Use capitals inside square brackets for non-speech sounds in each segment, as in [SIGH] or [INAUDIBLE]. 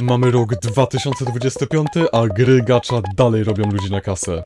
Mamy rok 2025, a gry gacza dalej robią ludzi na kasę.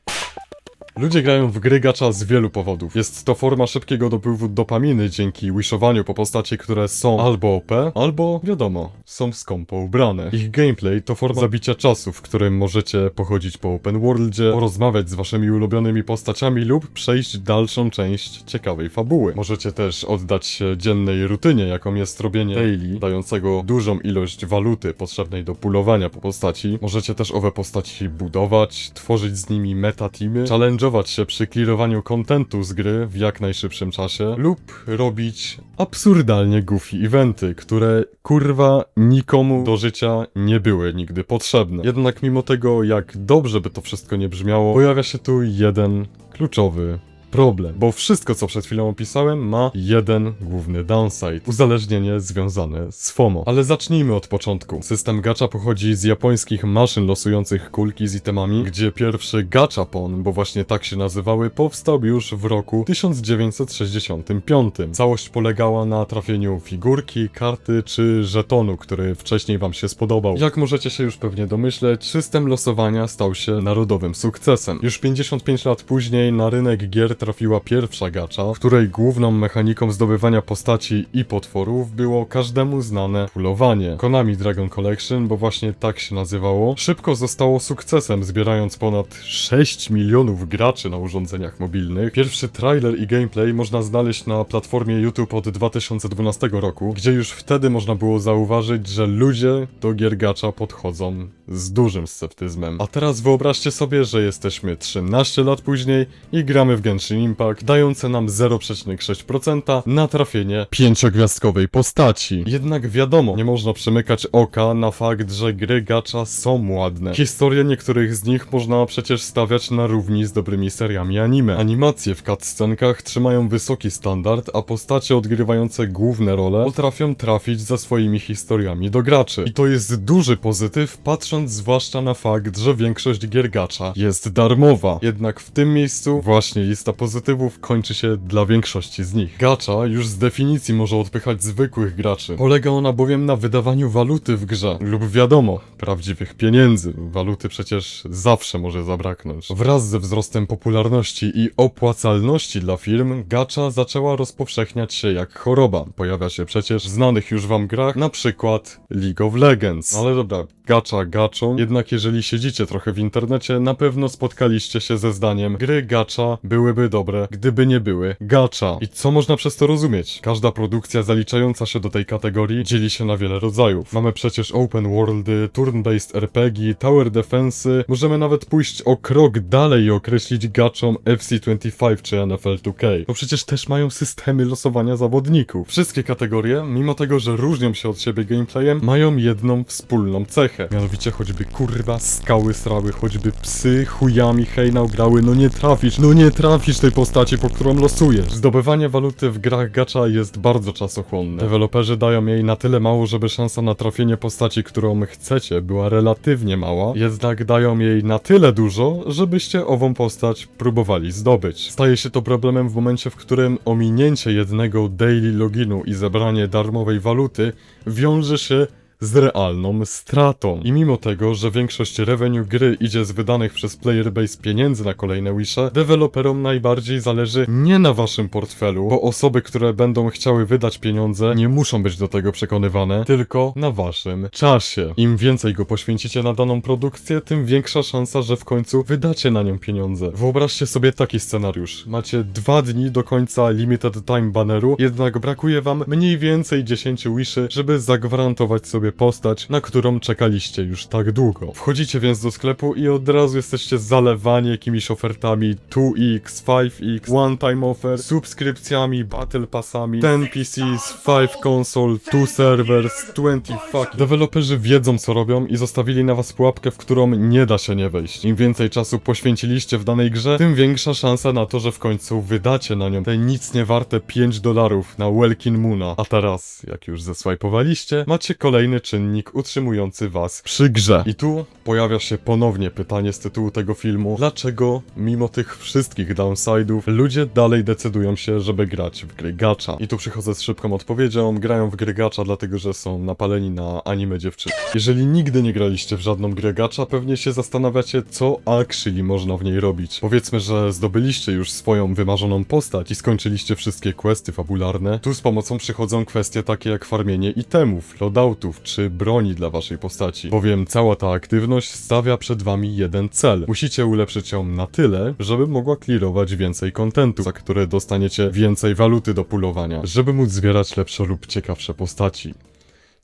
Ludzie grają w gry gacza z wielu powodów. Jest to forma szybkiego dopływu dopaminy dzięki wishowaniu po postaci, które są albo OP, albo, wiadomo, są skąpo ubrane. Ich gameplay to forma zabicia czasu, w którym możecie pochodzić po open worldzie, porozmawiać z waszymi ulubionymi postaciami lub przejść dalszą część ciekawej fabuły. Możecie też oddać się dziennej rutynie, jaką jest robienie daily, dającego dużą ilość waluty potrzebnej do pulowania po postaci. Możecie też owe postaci budować, tworzyć z nimi meta-teamy, challenge'ować się przy clearowaniu kontentu z gry w jak najszybszym czasie lub robić absurdalnie goofy eventy, które kurwa nikomu do życia nie były nigdy potrzebne. Jednak mimo tego, jak dobrze by to wszystko nie brzmiało, pojawia się tu jeden kluczowy problem, bo wszystko co przed chwilą opisałem ma jeden główny downside. Uzależnienie związane z FOMO. Ale zacznijmy od początku. System gacha pochodzi z japońskich maszyn losujących kulki z itemami, gdzie pierwszy gachapon, bo właśnie tak się nazywały, powstał już w roku 1965. Całość polegała na trafieniu figurki, karty czy żetonu, który wcześniej wam się spodobał. Jak możecie się już pewnie domyśleć, system losowania stał się narodowym sukcesem. Już 55 lat później na rynek gier trafiła pierwsza gacza, której główną mechaniką zdobywania postaci i potworów było każdemu znane pulowanie. Konami Dragon Collection, bo właśnie tak się nazywało, szybko zostało sukcesem, zbierając ponad 6 milionów graczy na urządzeniach mobilnych. Pierwszy trailer i gameplay można znaleźć na platformie YouTube od 2012 roku, gdzie już wtedy można było zauważyć, że ludzie do gier gacza podchodzą z dużym sceptyzmem. A teraz wyobraźcie sobie, że jesteśmy 13 lat później i gramy w Genshin Impact, dające nam 0,6% na trafienie pięciogwiazdkowej postaci. Jednak wiadomo, nie można przymykać oka na fakt, że gry gacza są ładne. Historię niektórych z nich można przecież stawiać na równi z dobrymi seriami anime. Animacje w cutscenkach trzymają wysoki standard, a postacie odgrywające główne role potrafią trafić za swoimi historiami do graczy. I to jest duży pozytyw, patrząc zwłaszcza na fakt, że większość gier gacza jest darmowa. Jednak w tym miejscu właśnie lista pozytywów kończy się dla większości z nich. Gacza już z definicji może odpychać zwykłych graczy. Polega ona bowiem na wydawaniu waluty w grze. Lub wiadomo, prawdziwych pieniędzy. Waluty przecież zawsze może zabraknąć. Wraz ze wzrostem popularności i opłacalności dla firm, gacza zaczęła rozpowszechniać się jak choroba. Pojawia się przecież w znanych już wam grach, na przykład League of Legends. Ale dobra, gacza gaczą, jednak jeżeli siedzicie trochę w internecie, na pewno spotkaliście się ze zdaniem gry gacza byłyby dobre, gdyby nie były gacza. I co można przez to rozumieć? Każda produkcja zaliczająca się do tej kategorii dzieli się na wiele rodzajów. Mamy przecież open worldy, turn-based RPG, tower defensy, możemy nawet pójść o krok dalej i określić gaczom FC25 czy NFL 2K. Bo przecież też mają systemy losowania zawodników. Wszystkie kategorie, mimo tego, że różnią się od siebie gameplayem, mają jedną wspólną cechę. Mianowicie choćby kurwa skały srały, choćby psy chujami hejnał grały, no nie trafisz, no nie trafisz tej postaci, po którą losujesz. Zdobywanie waluty w grach gacza jest bardzo czasochłonne. Deweloperzy dają jej na tyle mało, żeby szansa na trafienie postaci, którą chcecie, była relatywnie mała, jednak dają jej na tyle dużo, żebyście ową postać próbowali zdobyć. Staje się to problemem w momencie, w którym ominięcie jednego daily loginu i zebranie darmowej waluty wiąże się z realną stratą. I mimo tego, że większość revenue gry idzie z wydanych przez playerbase pieniędzy na kolejne wisze, deweloperom najbardziej zależy nie na waszym portfelu, bo osoby, które będą chciały wydać pieniądze, nie muszą być do tego przekonywane, tylko na waszym czasie. Im więcej go poświęcicie na daną produkcję, tym większa szansa, że w końcu wydacie na nią pieniądze. Wyobraźcie sobie taki scenariusz. Macie dwa dni do końca limited time banneru, jednak brakuje wam mniej więcej 10 wiszy, żeby zagwarantować sobie postać, na którą czekaliście już tak długo. Wchodzicie więc do sklepu i od razu jesteście zalewani jakimiś ofertami 2x, 5x, one time offer, subskrypcjami, battle passami, 10 PCs, 5 console, 2 servers, 20 fuck. Deweloperzy wiedzą co robią i zostawili na was pułapkę, w którą nie da się nie wejść. Im więcej czasu poświęciliście w danej grze, tym większa szansa na to, że w końcu wydacie na nią te nic nie warte 5 dolarów na Welkin Moona. A teraz, jak już zeswajpowaliście, macie kolejny czynnik utrzymujący was przy grze. I tu pojawia się ponownie pytanie z tytułu tego filmu, dlaczego mimo tych wszystkich downside'ów ludzie dalej decydują się, żeby grać w gry gacha. I tu przychodzę z szybką odpowiedzią, grają w gry gacha dlatego, że są napaleni na anime dziewczyny. Jeżeli nigdy nie graliście w żadną grę gacha, pewnie się zastanawiacie, co actually można w niej robić. Powiedzmy, że zdobyliście już swoją wymarzoną postać i skończyliście wszystkie questy fabularne. Tu z pomocą przychodzą kwestie takie jak farmienie itemów, loadoutów czy broni dla waszej postaci. Bowiem cała ta aktywność stawia przed wami jeden cel. Musicie ulepszyć ją na tyle, żeby mogła clearować więcej kontentu, za które dostaniecie więcej waluty do pulowania, żeby móc zbierać lepsze lub ciekawsze postaci.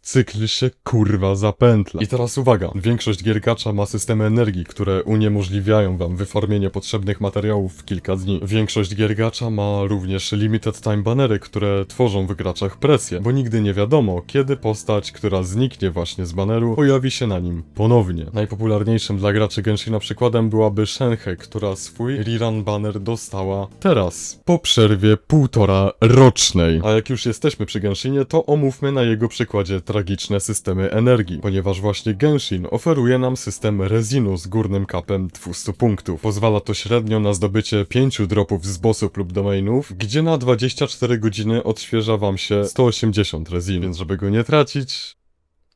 Cykl się kurwa zapętla. I teraz uwaga, większość gier gacha ma systemy energii, które uniemożliwiają wam wyformienie potrzebnych materiałów w kilka dni. Większość gier gacha ma również limited time banery, które tworzą w graczach presję, bo nigdy nie wiadomo, kiedy postać, która zniknie właśnie z baneru, pojawi się na nim ponownie. Najpopularniejszym dla graczy Genshina przykładem byłaby Shenhe, która swój rerun banner dostała teraz, po przerwie półtora rocznej. A jak już jesteśmy przy Genshinie, to omówmy na jego przykładzie tragiczne systemy energii, ponieważ właśnie Genshin oferuje nam system rezinu z górnym kapem 200 punktów. Pozwala to średnio na zdobycie 5 dropów z bossów lub domainów, gdzie na 24 godziny odświeża wam się 180 rezin, więc żeby go nie tracić,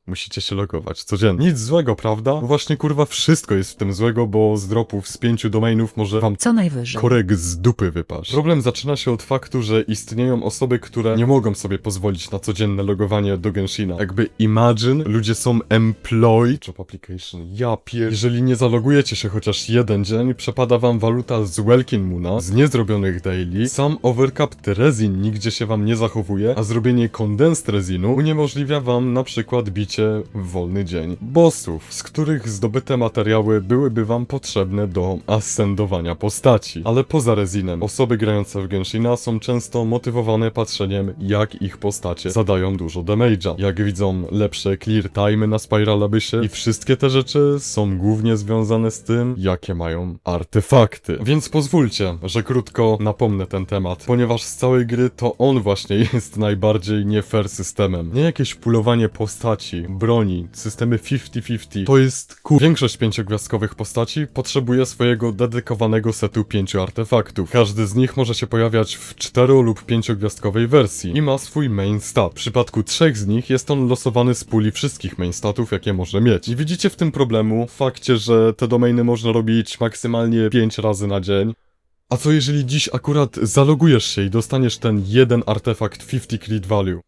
Musicie się logować codziennie. Nic złego, prawda? Właśnie kurwa wszystko jest w tym złego, bo z dropów z pięciu domainów może wam Co najwyżej. korek z dupy wypaść. Problem zaczyna się od faktu, że istnieją osoby, które nie mogą sobie pozwolić na codzienne logowanie do Genshina. Jakby imagine, ludzie są employed job application. Ja pier... Jeżeli nie zalogujecie się chociaż jeden dzień, przepada wam waluta z Welkin Moona, z niezrobionych daily, sam overcapped resin nigdzie się wam nie zachowuje, a zrobienie condensed resinu uniemożliwia wam na przykład bicie w wolny dzień bossów, z których zdobyte materiały byłyby wam potrzebne do ascendowania postaci. Ale poza rezinem, osoby grające w Genshina są często motywowane patrzeniem, jak ich postacie zadają dużo damage'a, jak widzą lepsze clear time na Spiral Abyssie i wszystkie te rzeczy są głównie związane z tym, jakie mają artefakty. Więc pozwólcie, że krótko napomnę ten temat, ponieważ z całej gry to on właśnie jest najbardziej nie fair systemem. Nie jakieś pulowanie postaci, broni, systemy 50-50. To jest kur... Większość pięciogwiazdkowych postaci potrzebuje swojego dedykowanego setu pięciu artefaktów. Każdy z nich może się pojawiać w cztero lub pięciogwiazdkowej wersji i ma swój main stat. W przypadku trzech z nich jest on losowany z puli wszystkich main statów, jakie może mieć. I widzicie w tym problemu w fakcie, że te domainy można robić maksymalnie 5 razy na dzień. A co jeżeli dziś akurat zalogujesz się i dostaniesz ten jeden artefakt 50 crit value?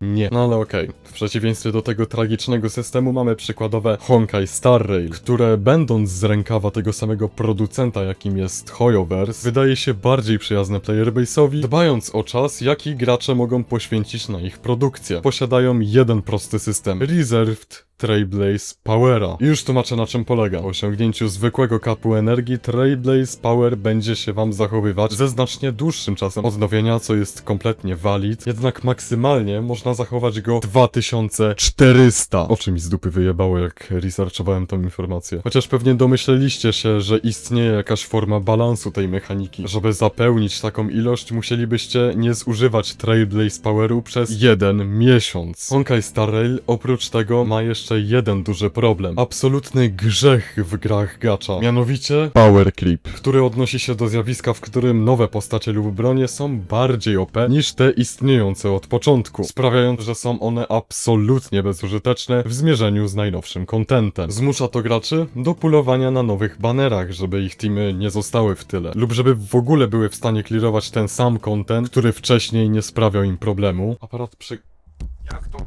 Nie. No ale okej. W przeciwieństwie do tego tragicznego systemu mamy przykładowe Honkai Star Rail, które będąc z rękawa tego samego producenta, jakim jest Hoyoverse, wydaje się bardziej przyjazne playerbase'owi, dbając o czas, jaki gracze mogą poświęcić na ich produkcję. Posiadają jeden prosty system. Reserved Trailblaze Powera. I już tłumaczę na czym polega. Po osiągnięciu zwykłego kapu energii Trailblaze Power będzie się wam zachowywać ze znacznie dłuższym czasem odnowienia, co jest kompletnie valid, jednak maksymalnie można zachować go 2400. O czym mi z dupy wyjebało, jak researchowałem tą informację. Chociaż pewnie domyśleliście się, że istnieje jakaś forma balansu tej mechaniki. Żeby zapełnić taką ilość, musielibyście nie zużywać Trailblaze Poweru przez jeden miesiąc. Honkai Star Rail oprócz tego ma jeszcze jeden duży problem. Absolutny grzech w grach gacha. Mianowicie Power Creep, który odnosi się do zjawiska, w którym nowe postacie lub bronie są bardziej OP niż te istniejące od początku, sprawiając, że są one absolutnie bezużyteczne w zmierzeniu z najnowszym kontentem. Zmusza to graczy do pulowania na nowych banerach, żeby ich teamy nie zostały w tyle, lub żeby w ogóle były w stanie clearować ten sam content, który wcześniej nie sprawiał im problemu. Aparat przy... Jak to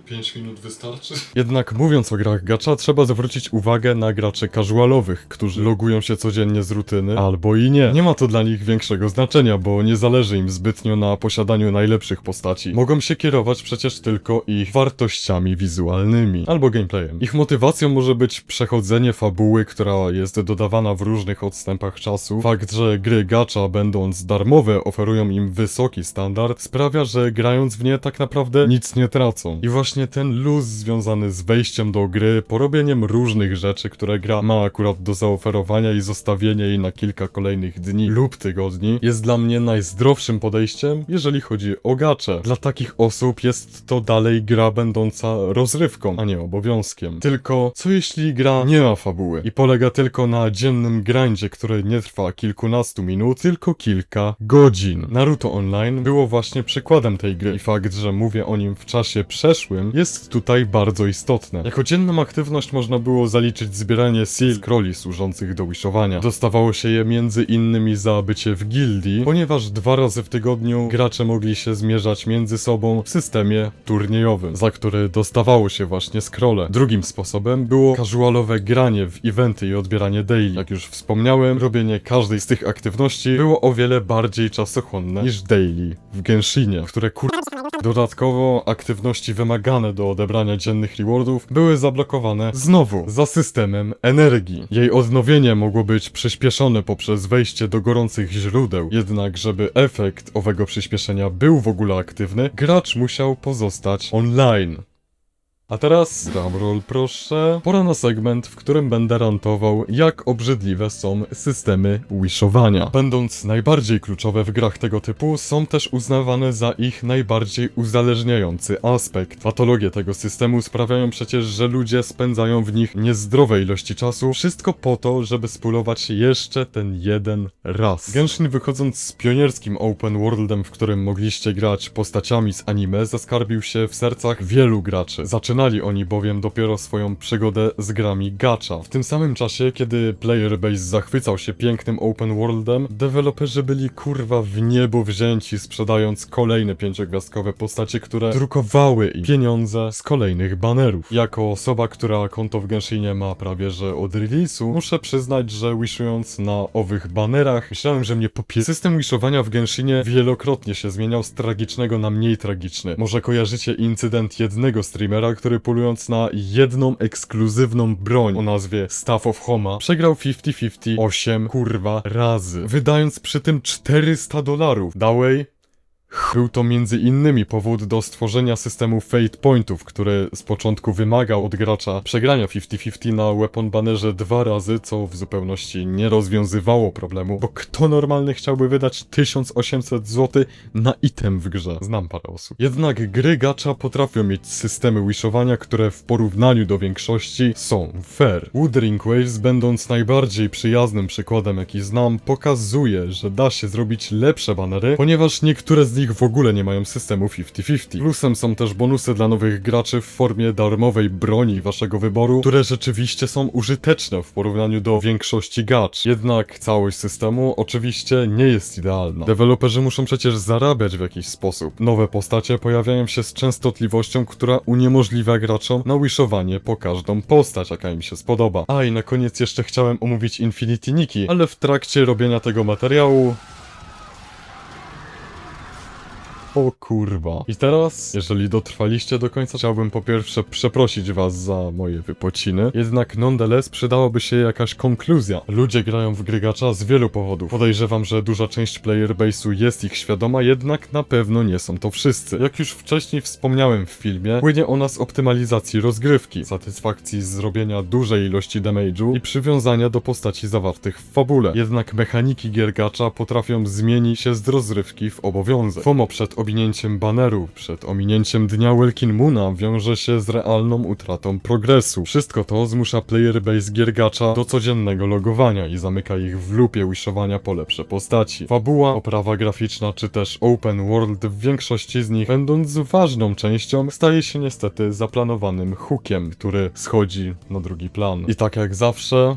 5 minut wystarczy? [LAUGHS] Jednak mówiąc o grach gacha, trzeba zwrócić uwagę na graczy casualowych, którzy logują się codziennie z rutyny, albo i nie. Nie ma to dla nich większego znaczenia, bo nie zależy im zbytnio na posiadaniu najlepszych postaci. Mogą się kierować przecież tylko ich wartościami wizualnymi, albo gameplayem. Ich motywacją może być przechodzenie fabuły, która jest dodawana w różnych odstępach czasu. Fakt, że gry gacha, będąc darmowe, oferują im wysoki standard, sprawia, że grając w nie tak naprawdę nic nie tracą. I właśnie właśnie ten luz związany z wejściem do gry, porobieniem różnych rzeczy, które gra ma akurat do zaoferowania i zostawienie jej na kilka kolejnych dni lub tygodni, jest dla mnie najzdrowszym podejściem, jeżeli chodzi o gacze. Dla takich osób jest to dalej gra będąca rozrywką, a nie obowiązkiem. Tylko, co jeśli gra nie ma fabuły i polega tylko na dziennym grindzie, który nie trwa kilkunastu minut, tylko kilka godzin. Naruto Online było właśnie przykładem tej gry i fakt, że mówię o nim w czasie przeszłym jest tutaj bardzo istotne. Jako dzienną aktywność można było zaliczyć zbieranie seal scrolli służących do wishowania. Dostawało się je między innymi za bycie w gildii, ponieważ dwa razy w tygodniu gracze mogli się zmierzać między sobą w systemie turniejowym, za który dostawało się właśnie scrolle. Drugim sposobem było casualowe granie w eventy i odbieranie daily. Jak już wspomniałem, robienie każdej z tych aktywności było o wiele bardziej czasochłonne niż daily w Genshinie, które kur... Dodatkowo aktywności wymagane do odebrania dziennych rewardów były zablokowane znowu za systemem energii. Jej odnowienie mogło być przyspieszone poprzez wejście do gorących źródeł, jednak żeby efekt owego przyspieszenia był w ogóle aktywny, gracz musiał pozostać online. A teraz, drumroll proszę, pora na segment, w którym będę rantował, jak obrzydliwe są systemy wishowania. Będąc najbardziej kluczowe w grach tego typu, są też uznawane za ich najbardziej uzależniający aspekt. Patologie tego systemu sprawiają przecież, że ludzie spędzają w nich niezdrowe ilości czasu, wszystko po to, żeby spulować jeszcze ten jeden raz. Genshin wychodząc z pionierskim open worldem, w którym mogliście grać postaciami z anime, zaskarbił się w sercach wielu graczy. Zaczynali oni bowiem dopiero swoją przygodę z grami gacha. W tym samym czasie, kiedy player base zachwycał się pięknym open worldem, deweloperzy byli kurwa w niebo wzięci, sprzedając kolejne pięciogwiazdkowe postacie, które drukowały im pieniądze z kolejnych banerów. Jako osoba, która konto w Genshinie ma prawie że od release'u, muszę przyznać, że wishując na owych banerach, myślałem, że mnie popie... System wishowania w Genshinie wielokrotnie się zmieniał z tragicznego na mniej tragiczny. Może kojarzycie incydent jednego streamera, który polując na jedną ekskluzywną broń o nazwie Staff of Homa, przegrał 50-50 8 kurwa razy, wydając przy tym 400 dolarów. Dałej był to między innymi powód do stworzenia systemu Fate Pointów, który z początku wymagał od gracza przegrania 50-50 na weapon bannerze dwa razy, co w zupełności nie rozwiązywało problemu, bo kto normalny chciałby wydać 1800 zł na item w grze? Znam parę osób. Jednak gry gacha potrafią mieć systemy wishowania, które w porównaniu do większości są fair. Wuthering Waves, będąc najbardziej przyjaznym przykładem jaki znam, pokazuje, że da się zrobić lepsze banery, ponieważ niektóre z nich w ogóle nie mają systemu 50-50. Plusem są też bonusy dla nowych graczy w formie darmowej broni waszego wyboru, które rzeczywiście są użyteczne w porównaniu do większości gacz. Jednak całość systemu oczywiście nie jest idealna. Deweloperzy muszą przecież zarabiać w jakiś sposób. Nowe postacie pojawiają się z częstotliwością, która uniemożliwia graczom na wishowanie po każdą postać, jaka im się spodoba. A i na koniec jeszcze chciałem omówić Infinity Niki, ale w trakcie robienia tego materiału o kurwa. I teraz, jeżeli dotrwaliście do końca, chciałbym po pierwsze przeprosić was za moje wypociny, jednak nonetheless przydałaby się jakaś konkluzja. Ludzie grają w gry gacza z wielu powodów. Podejrzewam, że duża część player base'u jest ich świadoma, jednak na pewno nie są to wszyscy. Jak już wcześniej wspomniałem w filmie, płynie ona z optymalizacji rozgrywki, satysfakcji z zrobienia dużej ilości damage'u i przywiązania do postaci zawartych w fabule. Jednak mechaniki gier gacza potrafią zmienić się z rozrywki w obowiązek. FOMO przed ominięciem baneru, przed ominięciem dnia Welkin Moona wiąże się z realną utratą progresu. Wszystko to zmusza player base gier gacza do codziennego logowania i zamyka ich w lupie wishowania po lepsze postaci. Fabuła, oprawa graficzna czy też open world w większości z nich, będąc ważną częścią, staje się niestety zaplanowanym hookiem, który schodzi na drugi plan. I tak jak zawsze,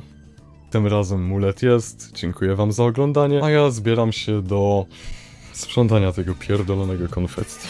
tym razem mulet jest. Dziękuję wam za oglądanie, a ja zbieram się do sprzątania tego pierdolonego konfetti.